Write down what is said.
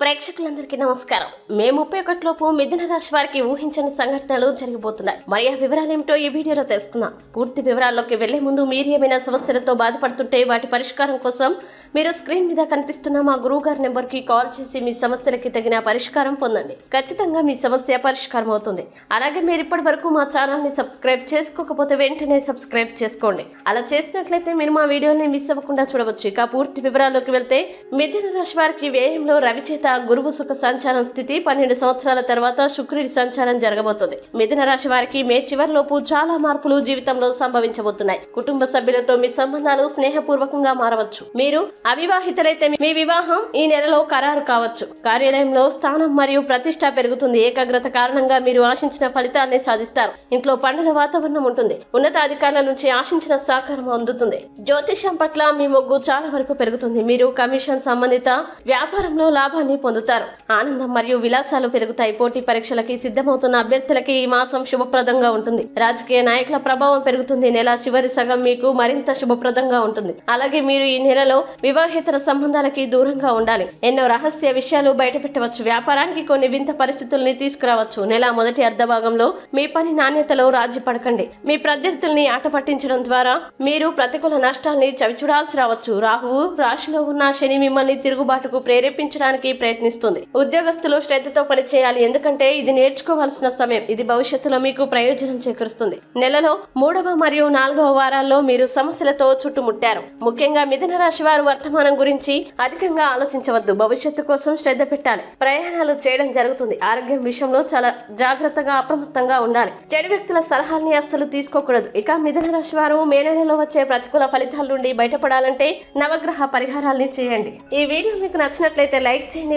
ప్రేక్షకులందరికీ నమస్కారం. మే ముప్పై ఒకటిలోపు మిథున రాశి వారికి ఊహించని సంఘటనలు జరిగిపోతున్నాయి. మరి ఆ వివరాలు ఏమిటో ఈ వీడియోలో తెలుసుకుందాం. పూర్తి వివరాల్లోకి వెళ్ళే ముందు మీరు ఏమైనా సమస్యలతో బాధపడుతుంటే వాటి పరిష్కారం కోసం మీరు స్క్రీన్ మీద కనిపిస్తున్న మా గురువు గారి నెంబర్కి కాల్ చేసి మీ సమస్యలకి తగిన పరిష్కారం పొందండి. ఖచ్చితంగా మీ సమస్య పరిష్కారం అవుతుంది. అలాగే మీరు ఇప్పటి వరకు మా ఛానల్ని సబ్స్క్రైబ్ చేసుకోకపోతే వెంటనే సబ్స్క్రైబ్ చేసుకోండి. అలా చేసినట్లయితే మీరు మా వీడియోని మిస్ అవ్వకుండా చూడవచ్చు. ఇక పూర్తి వివరాల్లోకి వెళ్తే మిథున రాశి వారికి వ్యయంలో రవిచేత గురువు సుఖ సంచారం స్థితి పన్నెండు సంవత్సరాల తర్వాత శుక్రుడి సంచారం జరగబోతుంది. మిథున రాశి వారికి మే చివరిలోపు చాలా మార్పులు జీవితంలో సంభవించబోతున్నాయి. కుటుంబ సభ్యులతో మీ సంబంధాలు స్నేహపూర్వకంగా మారవచ్చు. మీరు అవివాహితులైతే మీ వివాహం ఈ నెలలో ఖరారు కావచ్చు. కార్యాలయంలో స్థానం మరియు ప్రతిష్ట పెరుగుతుంది. ఏకాగ్రత కారణంగా మీరు ఆశించిన ఫలితాన్ని సాధిస్తారు. ఇంట్లో పండుగ వాతావరణం ఉంటుంది. ఉన్నత అధికారుల నుంచి ఆశించిన సహకారం అందుతుంది. జ్యోతిష్యం పట్ల మీ మొగ్గు చాలా వరకు పెరుగుతుంది. మీరు కమిషన్ సంబంధిత వ్యాపారంలో లాభాన్ని పొందుతారు. ఆనందం మరియు విలాసాలు పెరుగుతాయి. పోటీ పరీక్షలకి సిద్ధమవుతున్న అభ్యర్థులకి ఈ మాసం శుభప్రదంగా ఉంటుంది. రాజకీయ నాయకుల ప్రభావం పెరుగుతుంది. నెల చివరి సగం మీకు మరింత శుభప్రదంగా ఉంటుంది. అలాగే మీరు ఈ నెలలో వివాహేతర సంబంధాలకి దూరంగా ఉండాలి. ఎన్నో రహస్య విషయాలు బయటపెట్టవచ్చు. వ్యాపారానికి కొన్ని వింత పరిస్థితుల్ని తీసుకురావచ్చు. నెల మొదటి అర్ధభాగంలో మీ పని నాణ్యతలో రాజీ పడకండి. మీ ప్రత్యర్థుల్ని ఆట పట్టించడం ద్వారా మీరు ప్రతికూల నష్టాల్ని చవిచూడాల్సి రావచ్చు. రాహువు రాశిలో ఉన్న శని మిమ్మల్ని తిరుగుబాటుకు ప్రేరేపించడానికి ప్రయత్నిస్తుంది. ఉద్యోగస్తులు శ్రద్ధతో పనిచేయాలి. ఎందుకంటే ఇది నేర్చుకోవాల్సిన సమయం. ఇది భవిష్యత్తులో మీకు ప్రయోజనం చేకూరుస్తుంది. నెలలో మూడవ మరియు నాలుగవ వారాల్లో మీరు సమస్యలతో చుట్టుముట్టారు. ముఖ్యంగా మిథున రాశి వారు వర్తమానం గురించి అధికంగా ఆలోచించవద్దు. భవిష్యత్తు కోసం శ్రద్ధ పెట్టాలి. ప్రయాణాలు చేయడం జరుగుతుంది. ఆరోగ్యం విషయంలో చాలా జాగ్రత్తగా అప్రమత్తంగా ఉండాలి. చెడు వ్యక్తుల సలహాల్ని అస్సలు తీసుకోకూడదు. ఇక మిథున రాశి వారు మే నెలలో వచ్చే ప్రతికూల ఫలితాల నుండి బయటపడాలంటే నవగ్రహ పరిహారాల్ని చేయండి. ఈ వీడియో మీకు నచ్చినట్లయితే లైక్ చేయండి